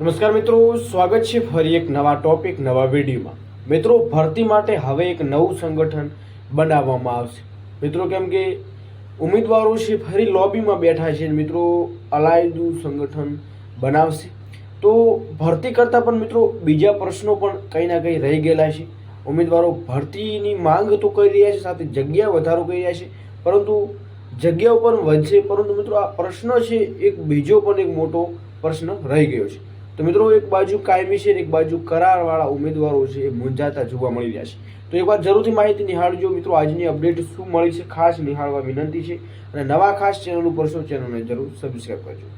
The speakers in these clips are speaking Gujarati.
નમસ્કાર મિત્રો, સ્વાગત છે ફરી એક નવા ટોપિક, નવા વિડીયોમાં. મિત્રો, ભરતી માટે હવે એક નવું સંગઠન બનાવવામાં આવશે. મિત્રો, કેમ કે ઉમેદવારો છે ફરી લોબીમાં બેઠા છે મિત્રો, અલાયદું સંગઠન બનાવશે. તો ભરતી કરતાં પણ મિત્રો, બીજા પ્રશ્નો પણ કંઈ ના કંઈ રહી ગયેલા છે. ઉમેદવારો ભરતીની માંગ તો કરી રહ્યા છે, સાથે જગ્યા વધારો કરી રહ્યા છે, પરંતુ જગ્યાઓ પણ વધશે. પરંતુ મિત્રો, આ પ્રશ્ન છે, એક બીજો પણ એક મોટો પ્રશ્ન રહી ગયો છે. તો મિત્રો, એક બાજુ કાયમી છે એક બાજુ કરારવાળા ઉમેદવારો છે એ મૂંઝાતા જોવા મળી રહ્યા છે. તો એકવાર જરૂરથી માહિતી નિહાળજો મિત્રો, આજની અપડેટ શું મળી છે, ખાસ નિહાળવા વિનંતી છે અને નવા ખાસ ચેનલ ઉપર છો ચેનલને જરૂર સબસ્ક્રાઈબ કરજો.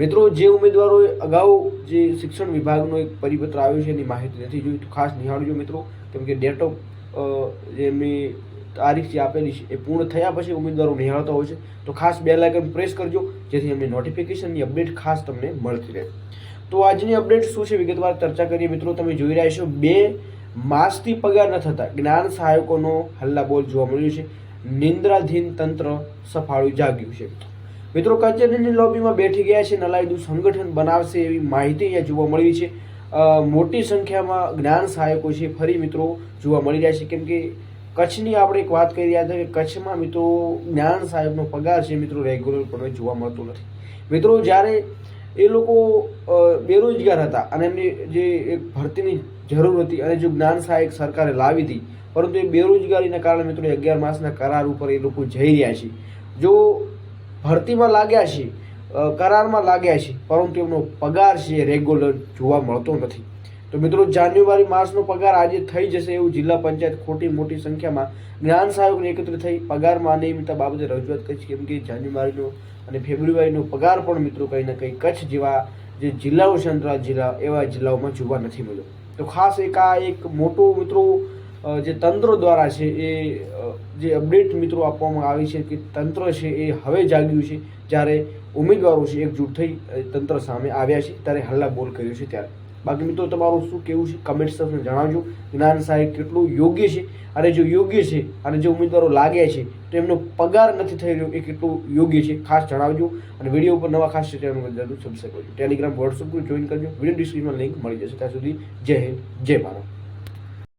મિત્રો, જે ઉમેદવારોએ અગાઉ જે શિક્ષણ વિભાગનો એક પરિપત્ર આવ્યો છે એની માહિતી નથી જોઈ, તો ખાસ નિહાળજો મિત્રો, કેમ કે ડેટ ઓફ જે એમની તારીખ જે આપેલી છે એ પૂર્ણ થયા પછી ઉમેદવારો નિહાળતા હોય છે. તો ખાસ બે લાઇકન પ્રેસ કરજો, જેથી એમની નોટિફિકેશનની અપડેટ ખાસ તમને મળતી રહે. તો આજની અપડેટ શું છે? વિગતવાર ચર્ચા કરીએ. મિત્રો, તમે જોઈ રહ્યા છો બે માસથી પગાર ન થતા જ્ઞાન સહાયકોનો હલ્લાબોલ જોવા મળ્યું છે. નિંદ્રાધીન તંત્ર સફાળું જાગ્યું છે. મિત્રો, કચેરીની લોબીમાં બેઠી ગયા છે. નલાયદું સંગઠન બનાવશે એવી માહિતી અહીંયા જોવા મળી છે. મોટી સંખ્યામાં જ્ઞાન સહાયકો છે. ફરી મિત્રો જોવા મળી રહ્યા છે. કેમ કે કચ્છની આપણે એક વાત કરી રહ્યા હતા કે કચ્છમાં મિત્રો જ્ઞાન સાહેબનો પગાર છે. મિત્રો રેગ્યુલર પણ જોવા મળતો નથી. મિત્રો, જ્યારે એ લોકો બેરોજગાર હતા અને એમની જે એક ભરતીની જરૂર હતી અને જે જ્ઞાન સહાયક સરકારે લાવી હતી, પરંતુ એ બેરોજગારીના કારણે મિત્રો અગિયાર માસના કરાર ઉપર એ લોકો જઈ રહ્યા છે. જો ભરતીમાં લાગ્યા છે કરારમાં લાગ્યા છે, પરંતુ એમનો પગાર છે રેગ્યુલર જોવા મળતો નથી. તો મિત્રો, જાન્યુઆરી માસનો પગાર આજે થઈ જશે એવું જિલ્લા પંચાયત ખોટી મોટી સંખ્યામાં જ્ઞાન સહાયકને એકત્રિત થઈ પગારમાં અનિયમિતતા બાબતે રજૂઆત કરી છે. કેમ કે જાન્યુઆરીનો અને ફેબ્રુઆરીનો પગાર પણ મિત્રો કંઈ ના કંઈ કચ્છ જેવા જે જિલ્લાઓ છે અંતરાળ જિલ્લા, એવા જિલ્લાઓમાં જોવા નથી મળ્યો. તો ખાસ એક આ એક મોટો મિત્રો જે તંત્ર દ્વારા છે એ જે અપડેટ મિત્રો આપવામાં આવી છે કે તંત્ર છે એ હવે જાગ્યું છે જ્યારે ઉમેદવારો છે એકજૂટ થઈ તંત્ર સામે આવ્યા છે. ત્યારે હલ્લા બોલ કર્યો છે ત્યારે. બાકી મિત્રો, તમારું શું કેવું છે? કમેન્ટ સેક્શનમાં જણાવજો. જ્ઞાન સાહેબ કેટલું યોગ્ય છે અને જો યોગ્ય છે અને જે ઉમેદવારો લાગ્યા છે, તો એમનો પગાર નથી થઈ રહ્યો, એ કેટલું યોગ્ય છે? ખાસ જણાવજો. અને વીડિયો ઉપર નવા ખાસ ચેનલ જરૂર સબસ્ક્રાઈબ કરજો. ટેલિગ્રામ વોટ્સઅપ જોઈન કરજો. વીડિયો ડિસ્ક્રિપ્શનમાં લિંક મળી જશે. ત્યાં સુધી જય હિન્દ, જય ભારત.